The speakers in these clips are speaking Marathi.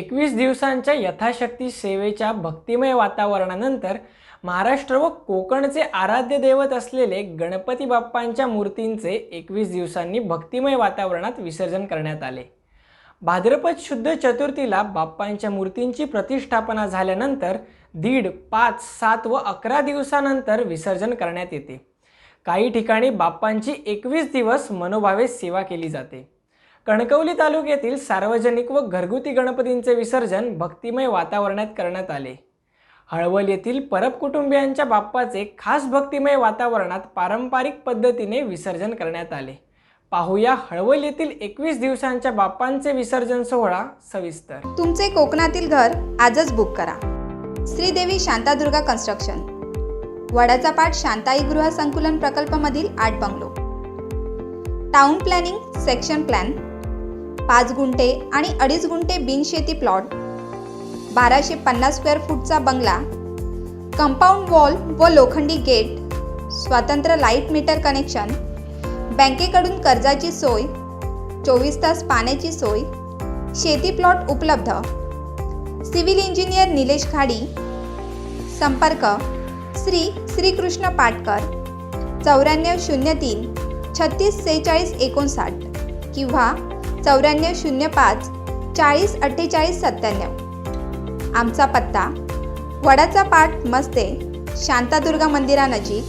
एकवीस दिवसांच्या यथाशक्ती सेवेच्या भक्तिमय वातावरणानंतर महाराष्ट्र व कोकणचे आराध्य दैवत असलेले गणपती बाप्पांच्या मूर्तींचे एकवीस दिवसांनी भक्तिमय वातावरणात विसर्जन करण्यात आले. भाद्रपद शुद्ध चतुर्थीला बाप्पांच्या मूर्तींची प्रतिष्ठापना झाल्यानंतर दीड पाच सात व अकरा दिवसानंतर विसर्जन करण्यात येते. काही ठिकाणी बाप्पांची एकवीस दिवस मनोभावे सेवा केली जाते. कणकवली तालुक्यातील सार्वजनिक व घरगुती गणपतींचे विसर्जन भक्तिमय वातावरणात करण्यात आले. हळवल येथील परब कुटुंबियांच्या बाप्पाचे खास भक्तिमय वातावरणात पारंपरिक पद्धतीने विसर्जन करण्यात आले. पाहूया हळवल येथील एकवीस दिवसांच्या बाप्पांचे विसर्जन सोहळा सविस्तर. तुमचे कोकणातील घर आजच बुक करा. श्रीदेवी शांतादुर्गा कन्स्ट्रक्शन. वडाचा पाठ शांताई गृह संकुलन प्रकल्पामधील आठ bungalow. Town planning section plan पाच गुंठे आणि अडीच गुंठे बिनशेती प्लॉट. बाराशे पन्नास स्क्वेअर फूटचा बंगला कंपाऊंड वॉल व लोखंडी गेट स्वतंत्र लाइट मीटर कनेक्शन बँकेकडून कर्जाची सोय चोवीस तास पाण्याची सोय शेती प्लॉट उपलब्ध. सिव्हिल इंजिनियर निलेश खाडी संपर्क श्री श्रीकृष्ण पाटकर चौऱ्याण्णव शून्य तीन छत्तीस सेहेचाळीस एकोणसाठ किंवा चौऱ्याण्णव शून्य पाच चाळीस अठ्ठेचाळीस सत्त्याण्णव. आमचा पत्ता वडाचा पाठ मस्ते शांतादुर्गा मंदिरानजीक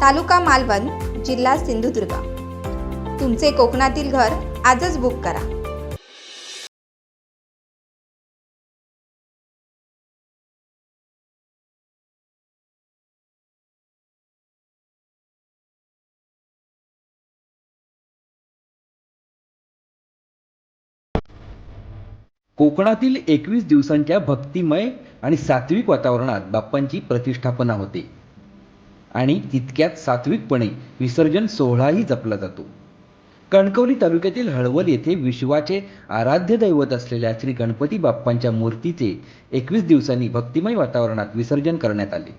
तालुका मालवण जिल्हा सिंधुदुर्ग. तुमचे कोकणातील घर आजच बुक करा. कोकणातील एकवीस दिवसांच्या भक्तिमय आणि सात्विक वातावरणात बाप्पांची प्रतिष्ठापना होते. आणि तितक्यात सात्विकपणे विसर्जन सोहळाही जपला जातो. कणकवली तालुक्यातील हळवल येथे विश्वाचे आराध्य दैवत असलेल्या श्री गणपती बाप्पांच्या मूर्तीचे एकवीस दिवसांनी भक्तिमय वातावरणात विसर्जन करण्यात आले.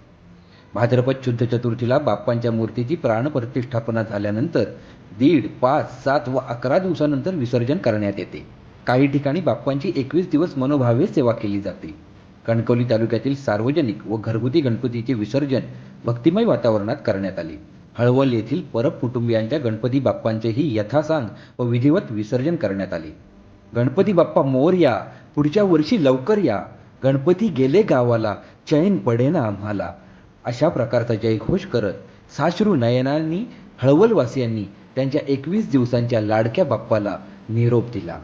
भाद्रपद शुद्ध चतुर्थीला बाप्पांच्या मूर्तीची प्राणप्रतिष्ठापना झाल्यानंतर दीड पाच सात व अकरा दिवसानंतर विसर्जन करण्यात येते. काही ठिकाणी बाप्पांची एकवीस दिवस मनोभावे सेवा केली जाते. कणकवली तालुक्यातील सार्वजनिक व घरगुती गणपतीचे विसर्जन भक्तिमय वातावरणात करण्यात आले. हळवल येथील परब कुटुंबियांच्या गणपती बाप्पांचेही यथासांग व विधिवत विसर्जन करण्यात आले. गणपती बाप्पा मोर या पुढच्या वर्षी लवकर या गणपती गेले गावाला चैन पडेना आम्हाला अशा प्रकारचा जयघोष करत साश्रू नयनांनी हळवलवासियांनी त्यांच्या एकवीस दिवसांच्या लाडक्या बाप्पाला निरोप दिला.